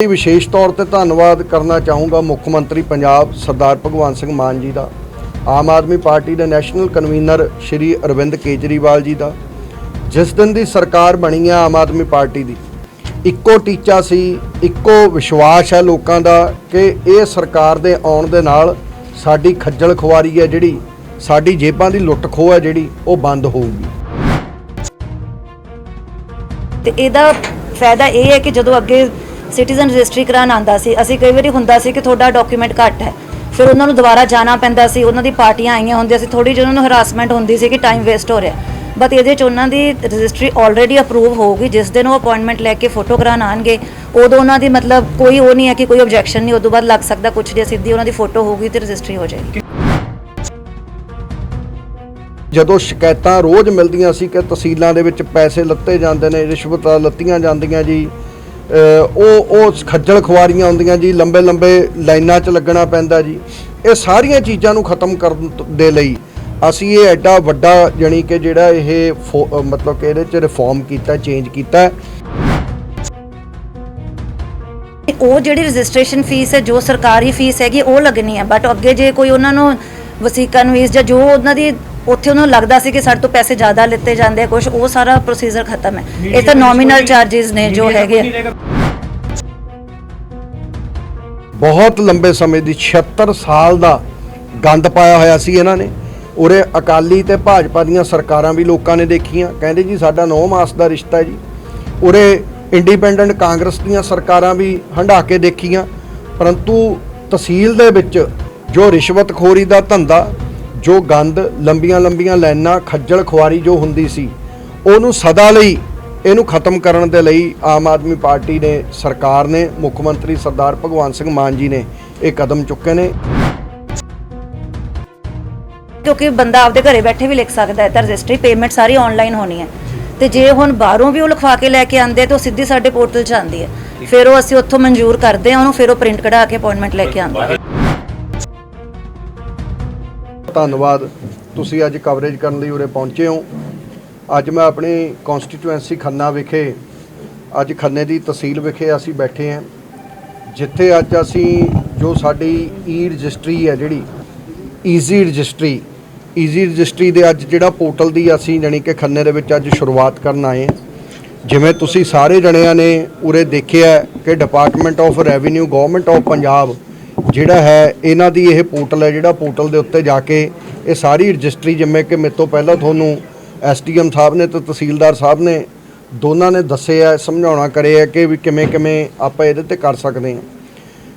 ਵਿਸ਼ੇਸ਼ ਤੌਰ ਤੇ ਧੰਨਵਾਦ ਕਰਨਾ ਚਾਹੂੰਗਾ ਮੁੱਖ ਮੰਤਰੀ ਪੰਜਾਬ ਸਰਦਾਰ ਭਗਵੰਤ ਸਿੰਘ ਮਾਨ ਜੀ ਦਾ, ਆਮ ਆਦਮੀ ਪਾਰਟੀ ਦੇ ਨੈਸ਼ਨਲ ਕਨਵੀਨਰ ਸ਼੍ਰੀ ਅਰਵਿੰਦ ਕੇਜਰੀਵਾਲ ਜੀ ਦਾ, ਜਿਸ ਦਿਨ ਦੀ ਸਰਕਾਰ ਬਣੀ ਹੈ ਆਮ ਆਦਮੀ ਪਾਰਟੀ ਦੀ। ਇੱਕੋ ਟੀਚਾ ਸੀ, ਇੱਕੋ ਵਿਸ਼ਵਾਸ ਹੈ ਲੋਕਾਂ ਦਾ ਕਿ ਇਹ ਸਰਕਾਰ ਦੇ ਆਉਣ ਦੇ ਨਾਲ ਸਾਡੀ ਖੱਜਲ ਖੁਆਰੀ ਹੈ ਜਿਹੜੀ, ਸਾਡੀ ਜੇਬਾਂ ਦੀ ਲੁੱਟ ਖੋਹ ਹੈ ਜਿਹੜੀ, ਉਹ ਬੰਦ ਹੋਊਗੀ। ਤੇ ਇਹਦਾ ਫਾਇਦਾ ਇਹ ਹੈ ਕਿ ਜਦੋਂ ਅੱਗੇ ਸਿਟੀਜ਼ਨ ਰਜਿਸਟਰੀ ਕਰਾਉਣ ਆਂਦਾ ਸੀ। ਅਸੀਂ ਕਈ ਵਾਰੀ ਹੁੰਦਾ ਸੀ ਕਿ ਤੁਹਾਡਾ ਡਾਕੂਮੈਂਟ ਘੱਟ ਹੈ। ਫਿਰ ਉਹਨਾਂ ਨੂੰ ਦੁਬਾਰਾ ਜਾਣਾ ਪੈਂਦਾ ਸੀ। ਉਹਨਾਂ ਦੀ ਪਾਰਟੀਆਂ ਆਈਆਂ ਹੁੰਦੀਆਂ ਸੀ। ਥੋੜੀ ਜਿਹੀ ਉਹਨਾਂ ਨੂੰ ਹਰਾਸਮੈਂਟ ਹੁੰਦੀ ਸੀ ਕਿ ਟਾਈਮ ਵੇਸਟ ਹੋ ਰਿਹਾ। ਬਟ ਇਹਦੇ ਚ ਉਹਨਾਂ ਦੀ ਰਜਿਸਟਰੀ ਆਲਰੇਡੀ ਅਪਰੂਵ ਹੋਊਗੀ। ਜਿਸ ਦਿਨ ਉਹ ਅਪਾਇੰਟਮੈਂਟ ਲੈ ਕੇ ਫੋਟੋ ਕਰਾਉਣ ਆਣਗੇ ਉਦੋਂ ਉਹਨਾਂ ਦੀ ਮਤਲਬ ਕੋਈ ਉਹ ਨਹੀਂ ਹੈ ਕਿ ਕੋਈ ਆਬਜੈਕਸ਼ਨ ਨਹੀਂ, ਉਦੋਂ ਬਾਅਦ ਲੱਗ ਸਕਦਾ ਕੁਛ ਜੇ ਸਿੱਧੀ ਉਹਨਾਂ ਦੀ ਫੋਟੋ ਹੋਊਗੀ ਤੇ ਰਜਿਸਟਰੀ ਹੋ ਜਾਏਗੀ। ਜਦੋਂ ਸ਼ਿਕਾਇਤਾਂ ਰੋਜ਼ ਮਿਲਦੀਆਂ ਸੀ ਕਿ ਤਹਿਸੀਲਾਂ ਦੇ ਵਿੱਚ ਪੈਸੇ ਲੱਤੇ ਜਾਂਦੇ ਨੇ, ਰਿਸ਼ਵਤਾਂ ਲੱਤੀਆਂ ਜਾਂਦੀਆਂ ਜੀ ਉਹ ਉਹ ਖੱਜਲ ਖੁਆਰੀਆਂ ਹੁੰਦੀਆਂ ਜੀ, ਲੰਬੇ ਲੰਬੇ ਲਾਈਨਾਂ 'ਚ ਲੱਗਣਾ ਪੈਂਦਾ ਜੀ। ਇਹ ਸਾਰੀਆਂ ਚੀਜ਼ਾਂ ਨੂੰ ਖਤਮ ਕਰਨ ਦੇ ਲਈ ਅਸੀਂ ਇਹ ਐਡਾ ਵੱਡਾ ਜਾਣੀ ਕਿ ਜਿਹੜਾ ਇਹ ਫੋ- ਮਤਲਬ ਕਿ ਇਹਦੇ 'ਚ ਰਿਫਾਰਮ ਕੀਤਾ ਚੇਂਜ ਕੀਤਾ ਉਹ ਜਿਹੜੀ ਰਜਿਸਟ੍ਰੇਸ਼ਨ ਫੀਸ ਹੈ, ਜੋ ਸਰਕਾਰੀ ਫੀਸ ਹੈਗੀ, ਉਹ ਲੱਗਣੀ ਹੈ। ਬਟ ਅੱਗੇ ਜੇ ਕੋਈ ਉਹਨਾਂ ਨੂੰ ਵਸੀਕਾ ਨਵੀਸ ਜਾਂ ਜੋ ਉਹਨਾਂ ਦੀ ਉੱਥੇ ਉਹਨਾਂ ਨੂੰ ਲੱਗਦਾ ਸੀ ਕਿ ਸਾਡੇ ਤੋਂ ਪੈਸੇ ਜ਼ਿਆਦਾ ਲਿੱਤੇ ਜਾਂਦੇ ਆ ਕੁਝ ਉਹ ਸਾਰਾ ਪ੍ਰੋਸੀਜਰ ਖਤਮ ਹੈ। ਇਹ ਤਾਂ ਨੋਮੀਨਲ ਚਾਰजेस ਨੇ ਜੋ ਹੈਗੇ ਆ। ਬਹੁਤ ਲੰਬੇ ਸਮੇਂ ਦੀ 76 ਸਾਲ ਦਾ ਗੰਦ ਪਾਇਆ ਹੋਇਆ ਸੀ ਇਹਨਾਂ ਨੇ। ਉਰੇ ਅਕਾਲੀ ਤੇ ਭਾਜਪਾ ਦੀਆਂ ਸਰਕਾਰਾਂ ਵੀ ਲੋਕਾਂ ਨੇ ਦੇਖੀਆਂ। ਕਹਿੰਦੇ ਜੀ ਸਾਡਾ 9 ਮਾਸ ਦਾ ਰਿਸ਼ਤਾ ਹੈ ਜੀ। ਉਰੇ ਇੰਡੀਪੈਂਡੈਂਟ ਕਾਂਗਰਸ ਦੀਆਂ ਸਰਕਾਰਾਂ ਵੀ ਹੰਢਾ ਕੇ ਦੇਖੀਆਂ। ਪਰੰਤੂ ਤਹਿਸੀਲ ਦੇ ਵਿੱਚ ਜੋ ਰਿਸ਼ਵਤਖੋਰੀ ਦਾ ਧੰਦਾ ਜੋ ਗੰਦ ਲੰਬੀਆਂ ਲੰਬੀਆਂ ਲਾਈਨਾਂ ਖੱਜਲ ਖੁਆਰੀ ਜੋ ਹੁੰਦੀ ਸੀ ਉਹਨੂੰ ਸਦਾ ਲਈ ਇਹਨੂੰ ਖਤਮ ਕਰਨ ਦੇ ਲਈ ਆਮ ਆਦਮੀ ਪਾਰਟੀ ਨੇ ਸਰਕਾਰ ਨੇ ਮੁੱਖ ਮੰਤਰੀ ਸਰਦਾਰ ਭਗਵੰਤ ਸਿੰਘ ਮਾਨ ਜੀ ਨੇ ਇਹ ਕਦਮ ਚੁੱਕੇ ਨੇ। ਕਿਉਂਕਿ ਬੰਦਾ ਆਪਦੇ ਘਰੇ ਬੈਠੇ ਵੀ ਲਿਖ ਸਕਦਾ ਹੈ ਤਾਂ ਰਜਿਸਟਰੀ ਪੇਮੈਂਟ ਸਾਰੀ ਆਨਲਾਈਨ ਹੋਣੀ ਹੈ। ਤੇ ਜੇ ਹੁਣ ਬਾਹਰੋਂ ਵੀ ਉਹ ਲਿਖਵਾ ਕੇ ਲੈ ਕੇ ਆਉਂਦੇ ਆ ਤਾਂ ਉਹ ਸਿੱਧੀ ਸਾਡੇ ਪੋਰਟਲ 'ਚ ਆਉਂਦੀ ਹੈ। ਫਿਰ ਉਹ ਅਸੀਂ ਉੱਥੋਂ ਮਨਜ਼ੂਰ ਕਰਦੇ ਆ ਉਹਨੂੰ ਫਿਰ ਉਹ ਪ੍ਰਿੰਟ ਕਢਾ ਕੇ ਅਪਾਇੰਟਮੈਂਟ ਲੈ ਕੇ ਆਉਂਦੇ ਆ ਧੰਨਵਾਦ। ਤੁਸੀਂ ਅੱਜ ਕਵਰੇਜ ਕਰਨ ਲਈ ਉਰੇ ਪਹੁੰਚੇ ਹੋ। ਅੱਜ ਮੈਂ ਆਪਣੀ ਕਨਸਟੀਟੂਐਂਸੀ ਖੰਨਾ ਵਿਖੇ, ਅੱਜ ਖੰਨੇ ਦੀ ਤਹਿਸੀਲ ਵਿਖੇ ਅਸੀਂ ਬੈਠੇ ਹਾਂ। ਜਿੱਥੇ ਅੱਜ ਅਸੀਂ ਜੋ ਸਾਡੀ ਈ ਰਜਿਸਟਰੀ ਹੈ ਜਿਹੜੀ ਈਜ਼ੀ ਰਜਿਸਟਰੀ ਈਜ਼ੀ ਰਜਿਸਟਰੀ ਦੇ ਅੱਜ ਜਿਹੜਾ ਪੋਰਟਲ ਦੀ ਅਸੀਂ ਜਾਣੀ ਕਿ ਖੰਨੇ ਦੇ ਵਿੱਚ ਅੱਜ ਸ਼ੁਰੂਆਤ ਕਰਨ ਆਏ ਹਾਂ। ਜਿਵੇਂ ਤੁਸੀਂ ਸਾਰੇ ਜਣਿਆਂ ਨੇ ਉਰੇ ਦੇਖਿਆ ਕਿ department of revenue government of Punjab ਜਿਹੜਾ ਹੈ, ਇਹਨਾਂ ਦੀ ਇਹ ਪੋਰਟਲ ਹੈ, ਜਿਹੜਾ ਪੋਰਟਲ ਦੇ ਉੱਤੇ ਜਾ ਕੇ ਇਹ ਸਾਰੀ ਰਜਿਸਟਰੀ ਜਿਵੇਂ ਕਿ ਮੇਰੇ ਤੋਂ ਪਹਿਲਾਂ ਤੁਹਾਨੂੰ ਐਸਡੀਐਮ ਸਾਹਿਬ ਨੇ ਤੇ ਤਹਿਸੀਲਦਾਰ ਸਾਹਿਬ ਨੇ ਦੋਨਾਂ ਨੇ ਦੱਸਿਆ ਸਮਝਾਉਣਾ ਕਰਿਆ ਕਿ ਵੀ ਕਿਵੇਂ ਕਿਵੇਂ ਆਪਾਂ ਇਹਦੇ ਤੇ ਕਰ ਸਕਦੇ ਹਾਂ।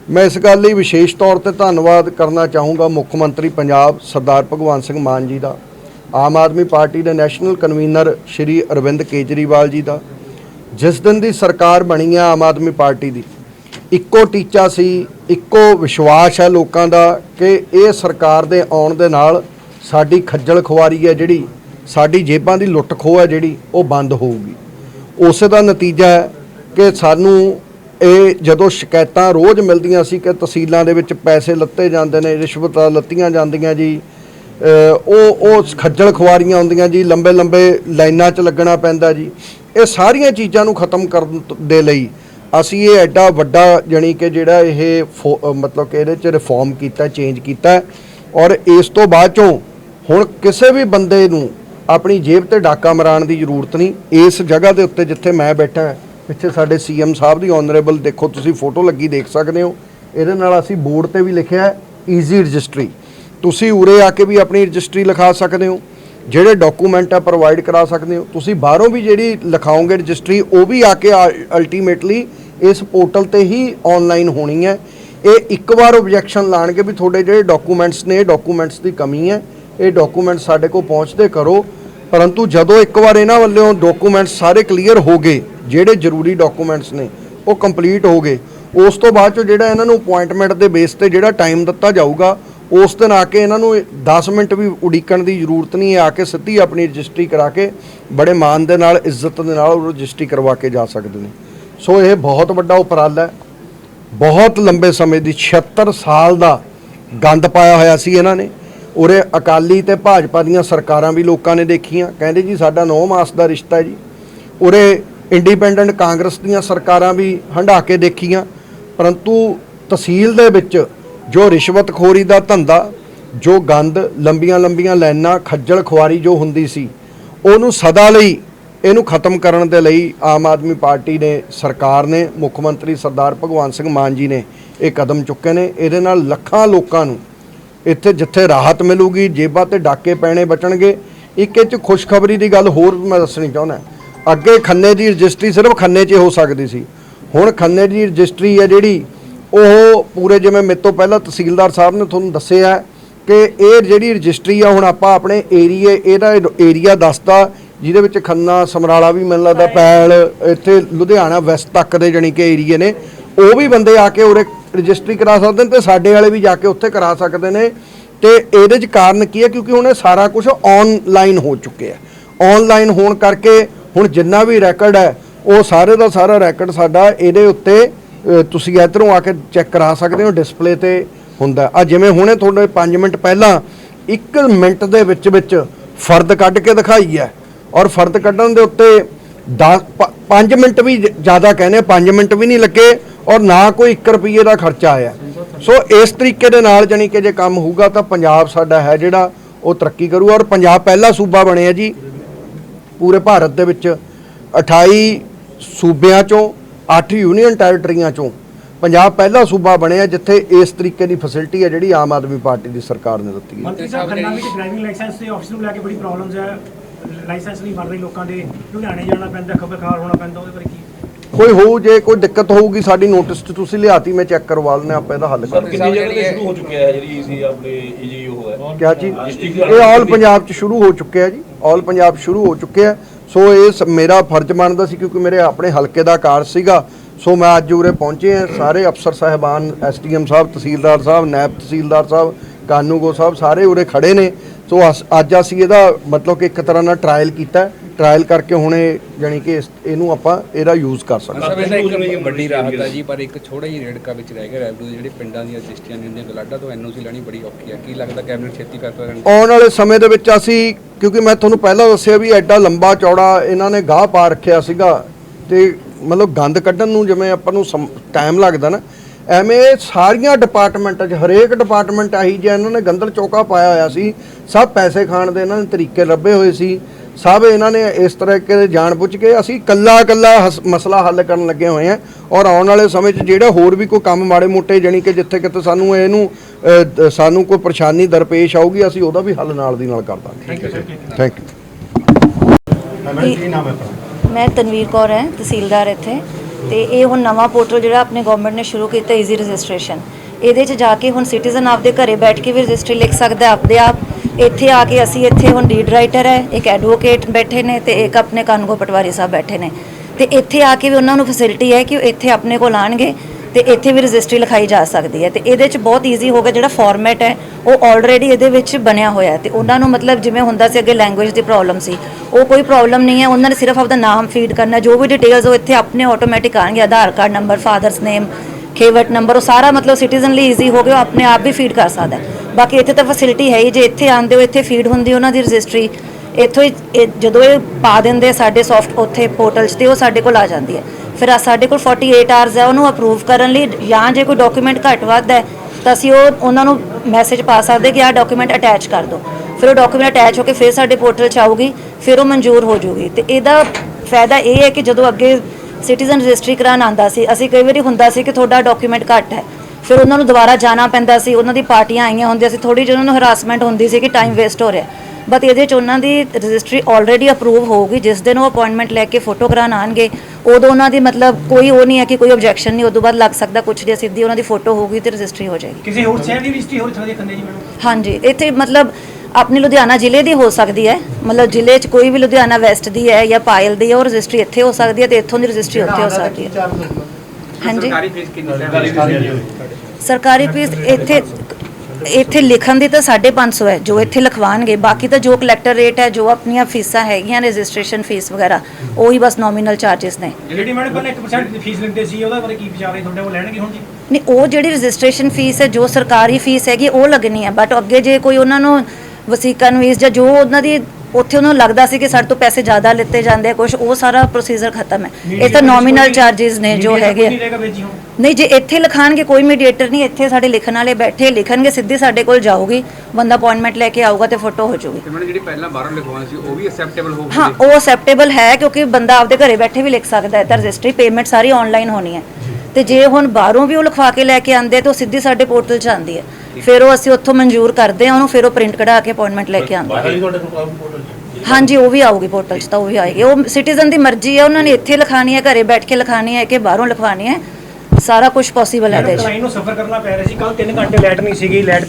ਮੈਂ ਇਸ ਗੱਲ ਲਈ ਵਿਸ਼ੇਸ਼ ਤੌਰ ਤੇ ਧੰਨਵਾਦ ਕਰਨਾ ਚਾਹੂੰਗਾ ਮੁੱਖ ਮੰਤਰੀ ਪੰਜਾਬ ਸਰਦਾਰ ਭਗਵੰਤ ਸਿੰਘ ਮਾਨ ਜੀ ਦਾ, ਆਮ ਆਦਮੀ ਪਾਰਟੀ ਦੇ ਨੈਸ਼ਨਲ ਕਨਵੀਨਰ ਸ਼੍ਰੀ ਅਰਵਿੰਦ ਕੇਜਰੀਵਾਲ ਜੀ ਦਾ, ਜਿਸ ਦਿਨ ਦੀ ਸਰਕਾਰ ਬਣੀ ਹੈ ਆਮ ਆਦਮੀ ਪਾਰਟੀ ਦੀ। ਇੱਕੋ ਟੀਚਾ ਸੀ, ਇੱਕੋ ਵਿਸ਼ਵਾਸ ਹੈ ਲੋਕਾਂ ਦਾ ਕਿ ਇਹ ਸਰਕਾਰ ਦੇ ਆਉਣ ਦੇ ਨਾਲ ਸਾਡੀ ਖੱਜਲ ਖੁਆਰੀ ਹੈ ਜਿਹੜੀ, ਸਾਡੀ ਜੇਬਾਂ ਦੀ ਲੁੱਟ ਖੋਹ ਹੈ ਜਿਹੜੀ, ਉਹ ਬੰਦ ਹੋਊਗੀ। ਉਸੇ ਦਾ ਨਤੀਜਾ ਹੈ ਕਿ ਸਾਨੂੰ ਇਹ ਜਦੋਂ ਸ਼ਿਕਾਇਤਾਂ ਰੋਜ਼ ਮਿਲਦੀਆਂ ਸੀ ਕਿ ਤਹਿਸੀਲਾਂ ਦੇ ਵਿੱਚ ਪੈਸੇ ਲੱਤੇ ਜਾਂਦੇ ਨੇ, ਰਿਸ਼ਵਤਾਂ ਲੱਤੀਆਂ ਜਾਂਦੀਆਂ ਜੀ ਉਹ ਉਹ ਖੱਜਲ ਖੁਆਰੀਆਂ ਹੁੰਦੀਆਂ ਜੀ ਲੰਬੇ ਲੰਬੇ ਲਾਈਨਾਂ 'ਚ ਲੱਗਣਾ ਪੈਂਦਾ ਜੀ। ਇਹ ਸਾਰੀਆਂ ਚੀਜ਼ਾਂ ਨੂੰ ਖਤਮ ਕਰਨ ਦੇ ਲਈ ਅਸੀਂ ਇਹ ਐਡਾ ਵੱਡਾ ਜਾਣੀ ਕਿ ਜਿਹੜਾ ਇਹ ਫੋ- ਮਤਲਬ ਕਿ ਇਹਦੇ 'ਚ ਰਿਫਾਰਮ ਕੀਤਾ ਚੇਂਜ ਕੀਤਾ ਔਰ ਇਸ ਤੋਂ ਬਾਅਦ ਚੋਂ ਹੁਣ ਕਿਸੇ ਵੀ ਬੰਦੇ ਨੂੰ ਆਪਣੀ ਜੇਬ ਤੇ ਡਾਕਾ ਮਰਾਉਣ ਦੀ ਜ਼ਰੂਰਤ ਨਹੀਂ। ਇਸ ਜਗ੍ਹਾ ਦੇ ਉੱਤੇ ਜਿੱਥੇ ਮੈਂ ਬੈਠਾ, ਇੱਥੇ ਪਿੱਛੇ ਸਾਡੇ ਸੀਐਮ ਸਾਹਿਬ ਦੀ ਆਨਰੇਬਲ ਦੇਖੋ, ਤੁਸੀਂ ਫੋਟੋ ਲੱਗੀ ਦੇਖ ਸਕਦੇ ਹੋ। ਇਹਦੇ ਨਾਲ ਅਸੀਂ ਬੋਰਡ ਤੇ ਵੀ ਲਿਖਿਆ ਹੈ ਈਜ਼ੀ ਰਜਿਸਟਰੀ ਤੁਸੀਂ ਉਰੇ ਆ ਕੇ ਵੀ ਆਪਣੀ ਰਜਿਸਟਰੀ ਲਿਖਾ ਸਕਦੇ ਹੋ, ਜਿਹੜੇ ਡਾਕੂਮੈਂਟ ਆ ਪ੍ਰੋਵਾਈਡ ਕਰਾ ਸਕਦੇ ਹੋ। ਤੁਸੀਂ ਬਾਹਰੋਂ ਵੀ ਜਿਹੜੀ ਲਿਖਾਓਗੇ ਰਜਿਸਟਰੀ ਉਹ ਵੀ ਆ ਕੇ ਅਲਟੀਮੇਟਲੀ ਇਸ ਪੋਰਟਲ ਤੇ ਹੀ ਆਨਲਾਈਨ ਹੋਣੀ ਹੈ। ਇਹ ਇੱਕ ਵਾਰ ਆਬਜੈਕਸ਼ਨ ਲਾਣਗੇ ਵੀ ਤੁਹਾਡੇ ਜਿਹੜੇ ਡਾਕੂਮੈਂਟਸ ਨੇ ਡਾਕੂਮੈਂਟਸ ਦੀ ਕਮੀ ਹੈ। ਇਹ ਡਾਕੂਮੈਂਟ ਸਾਡੇ ਕੋਲ ਪਹੁੰਚਦੇ ਕਰੋ। ਪਰੰਤੂ ਜਦੋਂ ਇੱਕ ਵਾਰ ਇਹਨਾਂ ਵੱਲੋਂ ਡਾਕੂਮੈਂਟਸ ਸਾਰੇ ਕਲੀਅਰ ਹੋ ਗਏ, ਜਿਹੜੇ ਜ਼ਰੂਰੀ ਡਾਕੂਮੈਂਟਸ ਨੇ, ਉਹ ਕੰਪਲੀਟ ਹੋ ਗਏ। ਉਸ ਤੋਂ ਬਾਅਦ ਚੋਂ ਜਿਹੜਾ ਇਹਨਾਂ ਨੂੰ ਅਪਾਇੰਟਮੈਂਟ ਦੇ ਬੇਸ ਤੇ ਜਿਹੜਾ ਟਾਈਮ ਦਿੱਤਾ ਜਾਊਗਾ, ਉਸ ਦਿਨ ਆ ਕੇ ਇਹਨਾਂ ਨੂੰ 10 ਮਿੰਟ ਵੀ ਉਡੀਕਣ ਦੀ ਜ਼ਰੂਰਤ ਨਹੀਂ ਹੈ, ਆ ਕੇ ਸਿੱਧੀ ਆਪਣੀ ਰਜਿਸਟਰੀ ਕਰਾ ਕੇ ਬੜੇ ਮਾਣ ਦੇ ਨਾਲ, ਇੱਜ਼ਤ ਦੇ ਨਾਲ ਉਹ ਰਜਿਸਟਰੀ ਕਰਵਾ ਕੇ ਜਾ ਸਕਦੇ ਨੇ। ਸੋ ਇਹ ਬਹੁਤ ਵੱਡਾ ਉਪਰਾਲਾ ਹੈ। ਬਹੁਤ ਲੰਬੇ ਸਮੇਂ ਦੀ 76 ਸਾਲ ਦਾ ਗੰਦ ਪਾਇਆ ਹੋਇਆ ਸੀ ਇਹਨਾਂ ਨੇ। ਉਰੇ ਅਕਾਲੀ ਤੇ ਭਾਜਪਾ ਦੀਆਂ ਸਰਕਾਰਾਂ ਵੀ ਲੋਕਾਂ ਨੇ ਦੇਖੀਆਂ। ਕਹਿੰਦੇ ਜੀ, ਸਾਡਾ 9 ਮਾਸ ਦਾ ਰਿਸ਼ਤਾ ਹੈ ਜੀ। ਉਰੇ ਇੰਡੀਪੈਂਡੈਂਟ ਕਾਂਗਰਸ ਦੀਆਂ ਸਰਕਾਰਾਂ ਵੀ ਹੰਢਾ ਕੇ ਦੇਖੀਆਂ। ਪਰੰਤੂ ਤਹਿਸੀਲ ਦੇ ਵਿੱਚ ਜੋ ਰਿਸ਼ਵਤਖੋਰੀ ਦਾ ਧੰਦਾ, ਜੋ ਗੰਦ ਲੰਬੀਆਂ ਲੰਬੀਆਂ ਲਾਈਨਾਂ, ਖੱਜਲ ਖੁਆਰੀ ਜੋ ਹੁੰਦੀ ਸੀ, ਉਹਨੂੰ ਸਦਾ ਲਈ ਇਹਨੂੰ ਖਤਮ ਕਰਨ ਦੇ ਲਈ ਆਮ ਆਦਮੀ ਪਾਰਟੀ ਨੇ, ਸਰਕਾਰ ਨੇ, ਮੁੱਖ ਮੰਤਰੀ ਸਰਦਾਰ ਭਗਵੰਤ ਸਿੰਘ ਮਾਨ ਜੀ ਨੇ ਇਹ ਕਦਮ ਚੁੱਕੇ ਨੇ। ਇਹਦੇ ਨਾਲ ਲੱਖਾਂ ਲੋਕਾਂ ਨੂੰ ਇੱਥੇ ਜਿੱਥੇ ਰਾਹਤ ਮਿਲੂਗੀ, ਜੇਬਾਂ ਤੇ ਡਾਕੇ ਪੈਣੇ ਬਚਣਗੇ। ਇੱਕ ਇਹ ਚ ਖੁਸ਼ਖਬਰੀ ਦੀ ਗੱਲ ਹੋਰ ਮੈਂ ਦੱਸਣੀ ਚਾਹੁੰਦਾ। ਅੱਗੇ ਖੰਨੇ ਦੀ ਰਜਿਸਟਰੀ ਸਿਰਫ ਖੰਨੇ 'ਚ ਹੋ ਸਕਦੀ ਸੀ। ਹੁਣ ਖੰਨੇ ਦੀ ਰਜਿਸਟਰੀ ਹੈ ਜਿਹੜੀ, ਉਹ ਪੂਰੇ ਜਿਵੇਂ ਮੇਰੇ ਤੋਂ ਪਹਿਲਾਂ ਤਹਿਸੀਲਦਾਰ ਸਾਹਿਬ ਨੇ ਤੁਹਾਨੂੰ ਦੱਸਿਆ ਕਿ ਇਹ ਜਿਹੜੀ ਰਜਿਸਟਰੀ ਆ, ਹੁਣ ਆਪਾਂ ਆਪਣੇ ਏਰੀਏ, ਇਹਦਾ ਏਰੀਆ ਦੱਸਦਾ ਜਿਹਦੇ ਵਿੱਚ ਖੰਨਾ ਸਮਰਾਲਾ ਵੀ ਮੈਨੂੰ ਲੱਗਦਾ ਪੈਲ ਇੱਥੇ ਲੁਧਿਆਣਾ ਵੈਸਟ ਤੱਕ ਦੇ ਜਾਣੀ ਕਿ ਏਰੀਏ ਨੇ ਉਹ ਵੀ ਬੰਦੇ ਆ ਕੇ ਉਰੇ ਰਜਿਸਟਰੀ ਕਰਾ ਸਕਦੇ ਨੇ ਤੇ ਸਾਡੇ ਵਾਲੇ ਵੀ ਜਾ ਕੇ ਉੱਥੇ ਕਰਾ ਸਕਦੇ ਨੇ। ਤੇ ਇਹਦੇ 'ਚ ਕਾਰਨ ਕੀ ਹੈ? ਕਿਉਂਕਿ ਹੁਣ ਇਹ ਸਾਰਾ ਕੁਝ ਆਨਲਾਈਨ ਹੋ ਚੁੱਕਿਆ ਆਨਲਾਈਨ ਹੋਣ ਕਰਕੇ ਹੁਣ ਜਿੰਨਾ ਵੀ ਰੈਕੋਰਡ ਹੈ ਉਹ ਸਾਰੇ ਦਾ ਸਾਰਾ ਰੈਕੋਰਡ ਸਾਡਾ ਇਹਦੇ ਉੱਤੇ ਤੁਸੀਂ ਇੱਧਰੋਂ ਆ ਕੇ ਚੈੱਕ ਕਰਾ ਸਕਦੇ ਹੋ ਡਿਸਪਲੇ ਤੇ ਹੁੰਦਾ ਆ ਜਿਵੇਂ ਹੁਣੇ ਤੁਹਾਡੇ 5 ਮਿੰਟ ਪਹਿਲਾਂ 1 ਮਿੰਟ ਦੇ ਵਿੱਚ ਵਿੱਚ ਫਰਦ ਕੱਢ ਕੇ ਦਿਖਾਈ ਹੈ। ਔਰ ਫਰਦ ਕੱਢਣ ਦੇ ਉੱਤੇ 10 5 ਮਿੰਟ ਵੀ ਜ਼ਿਆਦਾ ਕਹਿੰਦੇ 5 ਮਿੰਟ ਵੀ ਨਹੀਂ ਲੱਗੇ ਔਰ ਨਾ ਕੋਈ 1 ਰੁਪਏ ਦਾ ਖਰਚਾ ਆਇਆ। ਸੋ ਇਸ ਤਰੀਕੇ ਦੇ ਨਾਲ ਜਾਣੀ ਕਿ ਜੇ ਕੰਮ ਹੋਊਗਾ ਤਾਂ ਪੰਜਾਬ ਸਾਡਾ ਹੈ ਜਿਹੜਾ, ਉਹ ਤਰੱਕੀ ਕਰੂ ਔਰ ਪੰਜਾਬ ਪਹਿਲਾ ਸੂਬਾ ਬਣਿਆ ਜੀ। ਪੂਰੇ ਭਾਰਤ ਦੇ ਵਿੱਚ 28 ਸੂਬਿਆਂ ਚੋਂ 8 ਯੂਨੀਅਨ ਟੈਰੀਟਰੀਆਂ ਚੋਂ ਪੰਜਾਬ ਪਹਿਲਾ ਸੂਬਾ ਬਣਿਆ ਜਿੱਥੇ ਇਸ ਤਰੀਕੇ ਦੀ ਫੈਸਿਲਿਟੀ ਹੈ ਜਿਹੜੀ ਆਮ ਆਦਮੀ ਪਾਰਟੀ ਦੀ ਸਰਕਾਰ ਨੇ ਦਿੱਤੀ ਹੈ। ਮੰਤਰੀ ਸਾਹਿਬ, ਖੰਨਾ ਵਿੱਚ ਡਰਾਈਵਿੰਗ ਲਾਇਸੈਂਸ ਦੇ ਆਫਿਸ ਨੂੰ ਲੈ ਕੇ ਬੜੀ ਪ੍ਰੋਬਲਮਸ ਹੈ। ਲਾਇਸੈਂਸ ਨਹੀਂ ਬਣ ਰਹੀ ਲੋਕਾਂ ਦੇ ਲੁਧਿਆਣੇ ਜਾਣਾ ਪੈਂਦਾ ਖੱਬੇ ਖਾਰ ਹੋਣਾ ਪੈਂਦਾ ਉਹਦੇ ਬਾਰੇ ਕੀ? ਕੋਈ ਹੋਊ ਜੇ ਕੋਈ ਦਿੱਕਤ ਹੋਊਗੀ ਸਾਡੀ ਨੋਟਿਸ 'ਚ ਤੁਸੀਂ ਲਿਆਤੀ ਮੈਂ ਚੈੱਕ ਕਰਵਾ ਲੈਣੇ ਆਪਾਂ ਇਹਦਾ ਹੱਲ ਸਰ ਕਰਾਂਗੇ ਕਿੰਨੀ ਜਗ੍ਹਾ ਤੇ ਸ਼ੁਰੂ ਹੋ ਚੁੱਕਿਆ ਹੈ ਜਿਹੜੀ ਸੀ ਆਪਣੇ ਈਜੀ ਉਹ ਹੈ? ਕਿਆ ਚੀਜ਼? ਇਹ ਆਲ ਪੰਜਾਬ 'ਚ ਸ਼ੁਰੂ ਹੋ ਚੁੱਕਿਆ ਜੀ ਆਲ ਪੰਜਾਬ ਸ਼ੁਰੂ ਹੋ ਚੁੱਕਿਆ ਸੋ ਇਹ ਸ- ਮੇਰਾ ਫਰਜ਼ ਬਣਦਾ ਸੀ ਕਿਉਂਕਿ ਮੇਰੇ ਆਪਣੇ ਹਲਕੇ ਦਾ ਕਾਰਜ ਸੀਗਾ। ਸੋ ਮੈਂ ਅੱਜ ਉਰੇ ਪਹੁੰਚੇ ਆ ਸਾਰੇ ਅਫਸਰ ਸਾਹਿਬਾਨ ਐਸਡੀਐਮ ਸਾਹਿਬ ਤਹਿਸੀਲਦਾਰ ਸਾਹਿਬ ਨਾਇਬ ਤਹਿਸੀਲਦਾਰ ਸਾਹਿਬ ਕਾਨੂੰਗੋ ਸਾਹਿਬ ਸਾਰੇ ਉਰੇ ਖੜੇ ਨੇ। ਸੋ ਅਸ- ਅੱਜ ਅਸੀਂ ਇਹਦਾ ਮਤਲਬ ਕਿ ਇੱਕ ਤਰ੍ਹਾਂ ਨਾਲ ਟਰਾਇਲ ਕੀਤਾ ਟਰਾਇਲ ਕਰਕੇ ਹੁਣ ਇਹ ਜਾਣੀ ਕਿ ਇਸ- ਇਹਨੂੰ ਆਪਾਂ ਇਹਦਾ ਯੂਜ਼ ਕਰ ਸਕਦੇ ਹਾਂ। ਸਭ ਇਹਦਾ ਇੱਕ ਵੱਡੀ ਰਾਹਤ ਹੈ ਜੀ ਪਰ ਇੱਕ ਛੋੜਾ ਹੀ ਰੇੜਕਾ ਵਿੱਚ ਰਹਿ ਗਿਆ ਰੈਵਨਿਊ ਦੇ ਜਿਹੜੇ ਪਿੰਡਾਂ ਦੀਆਂ ਰਜਿਸਟਰੀਆਂ ਨੇ ਹੁੰਦੀਆਂ ਗਲਾਡਾ ਤੋਂ ਐਨਓਸੀ ਲੈਣੀ ਬੜੀ ਔਖੀ ਹੈ ਕੀ ਲੱਗਦਾ ਕੈਬਨਿਟ ਛੇਤੀ ਫੈਸਲਾ ਕਰਨ ਆਉਣ ਵਾਲੇ ਸਮੇਂ ਦੇ ਵਿੱਚ ਅਸੀਂ ਕਿਉਂਕਿ ਮੈਂ ਤੁਹਾਨੂੰ ਪਹਿਲਾਂ ਦੱਸਿਆ ਵੀ ਐਡਾ ਲੰਬਾ ਚੌੜਾ ਇਹਨਾਂ ਨੇ ਗਾਹ ਪਾ ਰੱਖਿਆ ਸੀਗਾ ਤੇ ਮਤਲਬ ਗੰਦ ਕੱਢਣ ਨੂੰ ਜਿਵੇਂ ਆਪਾਂ ਨੂੰ ਟਾਈਮ ਲੱਗਦਾ ਨਾ ਐਵੇਂ ਇਹ ਸਾਰੀਆਂ ਡਿਪਾਰਟਮੈਂਟਾਂ 'ਚ ਹਰੇਕ ਡਿਪਾਰਟਮੈਂਟ ਆਹੀ ਜਿਹਾ ਇਹਨਾਂ ਨੇ ਗੰਦਲ ਚੌਕਾ ਪਾਇਆ ਹੋਇਆ ਸੀ। ਸਭ ਪੈਸੇ ਖਾਣ ਦੇ ਇਹਨਾਂ ਨੇ ਤਰੀਕੇ ਲੱਭੇ ਹੋਏ ਸੀ। ਸਭ ਇਹਨਾਂ ਨੇ ਇਸ ਤਰ੍ਹਾਂ ਜਾਣ ਬੁੱਝ ਕੇ ਅਸੀਂ ਕੱਲਾ ਕੱਲਾ ਹਸ- ਮਸਲਾ ਹੱਲ ਕਰਨ ਲੱਗੇ ਹੋਏ ਹਾਂ ਔਰ ਆਉਣ ਵਾਲੇ ਸਮੇਂ 'ਚ ਜਿਹੜਾ ਹੋਰ ਵੀ ਕੋਈ ਕੰਮ ਮਾੜੇ ਮੋਟੇ ਜਾਣੀ ਕਿ ਜਿੱਥੇ ਕਿਤੇ ਸਾਨੂੰ ਇਹਨੂੰ ਸਾਨੂੰ ਕੋਈ ਪਰੇਸ਼ਾਨੀ ਦਰਪੇਸ਼ ਆਊਗੀ ਅਸੀਂ ਉਹਦਾ ਵੀ ਹੱਲ ਨਾਲ ਦੀ ਨਾਲ ਕਰ ਦਾਂਗੇ। ਥੈਂਕ ਯੂ ਮੈਂ ਤਨਵੀਰ ਕੌਰ ਹਾਂ ਤਹਿਸੀਲਦਾਰ ਇੱਥੇ। ਤੇ ਇਹ ਹੁਣ ਨਵਾਂ ਪੋਰਟਲ ਜਿਹੜਾ ਆਪਣੇ ਗਵਰਨਮੈਂਟ ਨੇ ਸ਼ੁਰੂ ਕੀਤਾ ਈਜ਼ੀ ਰਜਿਸਟ੍ਰੇਸ਼ਨ ਇਹਦੇ 'ਚ ਜਾ ਕੇ ਹੁਣ ਸਿਟੀਜ਼ਨ ਆਪਦੇ ਘਰੇ ਬੈਠ ਕੇ ਵੀ ਰਜਿਸਟਰੀ ਲਿਖ ਸਕਦਾ ਆਪਦੇ ਆਪ। ਇੱਥੇ ਆ ਕੇ ਅਸੀਂ ਇੱਥੇ ਹੁਣ ਰੀਡ ਰਾਈਟਰ ਹੈ, ਇੱਕ ਐਡਵੋਕੇਟ ਬੈਠੇ ਨੇ ਤੇ ਇੱਕ ਆਪਣੇ ਕਾਨੂੰਗੋ ਪਟਵਾਰੀ ਸਾਹਿਬ ਬੈਠੇ ਨੇ। ਤੇ ਇੱਥੇ ਆ ਕੇ ਵੀ ਉਹਨਾਂ ਨੂੰ ਫੈਸਿਲਿਟੀ ਹੈ ਕਿ ਉਹ ਇੱਥੇ ਆਪਣੇ ਕੋਲ ਆਣਗੇ ਤੇ ਇੱਥੇ ਵੀ ਰਜਿਸਟਰੀ ਲਿਖਾਈ ਜਾ ਸਕਦੀ ਹੈ ਤੇ ਇਹਦੇ 'ਚ ਬਹੁਤ ਈਜ਼ੀ ਹੋ ਗਿਆ ਜਿਹੜਾ ਫਾਰਮੈਟ ਹੈ, ਉਹ ਆਲਰੇਡੀ ਇਹਦੇ ਵਿੱਚ ਬਣਿਆ ਹੋਇਆ ਹੈ ਤੇ ਉਹਨਾਂ ਨੂੰ ਮਤਲਬ ਜਿਵੇਂ ਹੁੰਦਾ ਸੀ ਅੱਗੇ ਲੈਂਗੁਏਜ ਦੀ ਪ੍ਰੋਬਲਮ ਸੀ, ਉਹ ਕੋਈ ਪ੍ਰੋਬਲਮ ਨਹੀਂ ਹੈ, ਉਹਨਾਂ ਨੇ ਸਿਰਫ ਆਪਦਾ ਨਾਮ ਫੀਡ ਕਰਨਾ, ਜੋ ਵੀ ਡਿਟੇਲਸ ਉਹ ਇੱਥੇ ਆਪਣੇ ਆਟੋਮੈਟਿਕ ਆਣਗੇ Aadhaar card number father's name ਖੇਵਟ number ਉਹ ਸਾਰਾ ਮਤਲਬ ਸਿਟੀਜ਼ਨ ਲਈ ਈਜ਼ੀ ਹੋ ਗਿਆ, ਉਹ ਆਪਣੇ ਆਪ ਵੀ ਫੀਡ ਕਰ ਸਕਦਾ ਬਾਕੀ ਇੱਥੇ ਤਾਂ ਫੈਸਿਲਿਟੀ ਹੈ ਹੀ, ਜੇ ਇੱਥੇ ਆਉਂਦੇ ਹੋ, ਇੱਥੇ ਫੀਡ ਹੁੰਦੀ ਉਹਨਾਂ ਦੀ ਰਜਿਸਟਰੀ ਇੱਥੋਂ ਹੀ ਇਹ ਜਦੋਂ ਇਹ ਪਾ ਦਿੰਦੇ ਸਾਡੇ ਸੌਫਟ ਉੱਥੇ ਪੋਰਟਲ 'ਚ ਤੇ ਉਹ ਸਾਡੇ ਕੋਲ ਆ ਜਾਂਦੀ ਹੈ। ਫਿਰ ਆ ਸਾਡੇ ਕੋਲ 48 ਆਵਰਸ ਹੈ, ਉਹਨੂੰ ਅਪਰੂਵ ਕਰਨ ਲਈ ਜਾਂ ਜੇ ਕੋਈ ਡਾਕੂਮੈਂਟ ਘੱਟ ਵੱਧ ਹੈ, ਤਾਂ ਅਸੀਂ ਉਹ, ਉਹਨਾਂ ਨੂੰ ਮੈਸੇਜ ਪਾ ਸਕਦੇ ਕਿ ਆਹ ਡਾਕੂਮੈਂਟ ਅਟੈਚ ਕਰ ਦਿਓ। ਫਿਰ ਉਹ ਡਾਕੂਮੈਂਟ ਅਟੈਚ ਹੋ ਕੇ ਫਿਰ ਸਾਡੇ ਪੋਰਟਲ 'ਚ ਆਊਗੀ, ਫਿਰ ਉਹ ਮਨਜ਼ੂਰ ਹੋ ਜਾਊਗੀ ਤੇ ਇਹਦਾ ਫਾਇਦਾ ਇਹ ਹੈ ਕਿ ਜਦੋਂ ਅੱਗੇ ਸਿਟੀਜ਼ਨ ਰਜਿਸਟਰੀ ਕਰਾਉਣ ਆਂਦਾ ਸੀ, ਅਸੀਂ ਕਈ ਵਾਰੀ ਹੁੰਦਾ ਸੀ ਕਿ ਤੁਹਾਡਾ ਡਾਕੂਮੈਂਟ ਘੱਟ ਹੈ। ਫਿਰ ਉਹਨਾਂ ਨੂੰ ਦੁਬਾਰਾ ਜਾਣਾ ਪੈਂਦਾ ਸੀ, ਉਹਨਾਂ ਦੀ ਪਾਰਟੀਆਂ ਆਈਆਂ ਹੁੰਦੀਆਂ ਸੀ ਥੋੜੀ ਜਿਹੀ ਉਹਨਾਂ ਨੂੰ ਹਰਾਸਮੈਂਟ ਹੁੰਦੀ ਸੀ ਕਿ ਟਾਈਮ ਵੇਸਟ ਹੋ ਰਿਹਾ। ਬਟ ਇਹਦੇ ਚ ਉਹਨਾਂ ਦੀ ਰਜਿਸਟਰੀ ਆਲਰੇਡੀ ਅਪਰੂਵ ਹੋਊਗੀ। ਜਿਸ ਦਿਨ ਉਹ ਅਪਾਇੰਟਮੈਂਟ ਲੈ ਕੇ ਫੋਟੋ ਕਰਾਉਣ ਆਣਗੇ ਉਦੋਂ ਉਹਨਾਂ ਦੀ ਮਤਲਬ ਕੋਈ ਉਹ ਨਹੀਂ ਹੈ ਕਿ ਕੋਈ ਆਬਜੈਕਸ਼ਨ ਨਹੀਂ ਉਦੋਂ ਬਾਅਦ ਲੱਗ ਸਕਦਾ ਕੁਝ ਜੇ ਸਿੱਧੀ ਉਹਨਾਂ ਦੀ ਫੋਟੋ ਹੋਊਗੀ ਤੇ ਰਜਿਸਟਰੀ ਹੋ ਜਾਏਗੀ। ਕਿਸੇ ਹੋਰ ਸ਼ਹਿਰ ਦੀ ਰਜਿਸਟਰੀ ਹੋ ਸਕਦੀ ਹੈ ਖੰਨੇ ਜੀ ਮੈਨੂੰ ਹਾਂਜੀ ਇੱਥੇ ਮਤਲਬ ਆਪਣੇ ਲੁਧਿਆਣਾ ਜ਼ਿਲ੍ਹੇ ਦੀ ਹੋ ਸਕਦੀ ਹੈ। ਮਤਲਬ ਜ਼ਿਲ੍ਹੇ 'ਚ ਕੋਈ ਵੀ ਲੁਧਿਆਣਾ ਵੈਸਟ ਦੀ ਹੈ ਜਾਂ ਪਾਇਲ ਦੀ ਹੈ ਉਹ ਰਜਿਸਟਰੀ ਇੱਥੇ ਹੋ ਸਕਦੀ ਹੈ ਤੇ ਇੱਥੋਂ ਦੀ ਰਜਿਸਟਰੀ ਉੱਥੇ ਹੋ ਸਕਦੀ ਹੈ। ਹਾਂਜੀ। ਫੀਸ ਕਿੰਨੀ ਸਰਕਾਰੀ ਫੀਸ ਇੱਥੇ ਇੱਥੇ ਲਿਖਣ ਦੀ ਤਾਂ 550 ਹੈ ਜੋ ਇੱਥੇ ਲਿਖਵਾਣਗੇ ਬਾਕੀ ਤਾਂ ਜੋ ਕਲੈਕਟਰ ਰੇਟ ਹੈ ਜੋ ਆਪਣੀਆਂ ਫੀਸਾਂ ਹੈਗੀਆਂ ਰਜਿਸਟ੍ਰੇਸ਼ਨ ਫੀਸ ਵਗੈਰਾ ਉਹੀ ਬਸ ਨੋਮੀਨਲ ਚਾਰजेस ਨੇ। ਜਿਹੜੀ ਮੈਡਮ ਪਹਿਲਾਂ 1% ਦੀ ਫੀਸ ਲੈਂਦੇ ਸੀ ਉਹਦਾ ਬਾਰੇ ਕੀ ਵਿਚਾਰ ਹੈ? ਤੁਹਾਡੇ ਕੋਲ ਲੈਣਗੇ ਹੁਣ ਜੀ? ਨਹੀਂ ਉਹ ਜਿਹੜੀ ਰਜਿਸਟ੍ਰੇਸ਼ਨ ਫੀਸ ਹੈ ਜੋ ਸਰਕਾਰੀ ਫੀਸ ਹੈਗੀ ਉਹ ਲੱਗਣੀ ਹੈ ਬਟ ਅੱਗੇ ਜੇ ਕੋਈ ਉਹਨਾਂ ਨੂੰ ਵਸੀਕਾ ਨਵੀਸ ਜਾਂ ਜੋ ਉਹਨਾਂ ਦੀ ਉੱਥੇ ਉਹਨੂੰ ਲੱਗਦਾ ਸੀ ਕਿ ਸਾਡੇ ਤੋਂ ਪੈਸੇ ਜ਼ਿਆਦਾ ਲਿੱਤੇ ਜਾਂਦੇ ਆ ਕੁਝ ਉਹ ਸਾਰਾ ਪ੍ਰੋਸੀਜਰ ਖਤਮ ਹੈ। ਇਹ ਤਾਂ ਨੋਮੀਨਲ ਚਾਰजेस ਨੇ ਜੋ ਹੈਗੇ ਆ। ਨਹੀਂ ਜੇ ਇੱਥੇ ਲਿਖਾਣਗੇ ਕੋਈ ਮੀਡੀਏਟਰ ਨਹੀਂ ਇੱਥੇ ਸਾਡੇ ਲਿਖਣ ਵਾਲੇ ਬੈਠੇ ਲਿਖਣਗੇ ਸਿੱਧੀ ਸਾਡੇ ਕੋਲ ਜਾਊਗੀ ਬੰਦਾ ਅਪਾਇੰਟਮੈਂਟ ਲੈ ਕੇ ਆਊਗਾ ਤੇ ਫੋਟੋ ਹੋ ਜਾਊਗੀ। ਤੇ ਮੈਡਮ ਜਿਹੜੀ ਪਹਿਲਾਂ ਬਾਹਰੋਂ ਲਿਖਵਾਉਣੀ ਸੀ ਉਹ ਵੀ ਅਸੈਪਟੇਬਲ ਹੋਊਗੀ ਹਾਂ ਉਹ ਅਸੈਪਟੇਬਲ ਹੈ ਕਿਉਂਕਿ ਬੰਦਾ ਆਪਦੇ ਘਰੇ ਬੈਠੇ ਵੀ ਲਿਖ ਸਕਦਾ ਹੈ ਤਾਂ ਰਜਿਸਟਰੀ ਪੇਮੈਂਟ ਸਾਰੀ ਆਨਲਾਈਨ ਹੋਣੀ ਹੈ। ਤੇ ਜੇ ਹੁਣ ਬਾਹਰੋਂ ਵੀ ਉਹ ਲਿਖਵਾ ਕੇ ਲੈ ਕੇ ਆਉਂਦੇ ਆ ਤਾਂ ਉਹ ਸਿੱਧੀ ਸਾਡੇ ਪੋਰਟਲ 'ਚ ਆਉਂਦੀ ਹੈ। ਫਿਰ ਉਹ ਅਸੀਂ ਉੱਥੋਂ ਮਨਜ਼ੂਰ ਕਰਦੇ ਹਾਂ ਉਹਨੂੰ ਫਿਰ ਉਹ ਪ੍ਰਿੰਟ ਕਢਾ ਕੇ ਅਪਾਇੰਟਮੈਂਟ ਲੈ ਕੇ ਆਉਂਦੇ। ਬਾਹਰ ਹੀ ਤੁਹਾਡੇ ਕੋਲ ਪੋਰਟਲ ਚ ਹਾਂਜੀ ਉਹ ਵੀ ਆਊਗੀ ਪੋਰਟਲ 'ਚ ਤਾਂ ਉਹ ਵੀ ਆਏਗੀ। ਉਹ ਸਿਟੀਜ਼ਨ ਦੀ ਮਰਜ਼ੀ ਹੈ ਉਹਨਾਂ ਨੇ ਇੱਥੇ ਲਿਖਾਣੀ ਹੈ ਘਰੇ ਬੈਠ ਕੇ ਲਿਖਾਣੀ ਹੈ ਕਿ ਬਾਹਰੋਂ ਲਿਖਵਾਣੀ ਹੈ। ਸਾਰਾ ਕੁਝ ਪੋਸੀਬਲ ਹੈ ਕਲਾਇੰਟ ਨੂੰ ਸਫਰ ਕਰਨਾ ਪੈ ਰਿਹਾ ਸੀ ਕੱਲ 3 ਘੰਟੇ ਲਾਈਟ ਨਹੀਂ ਸੀਗੀ ਲਾਈਟ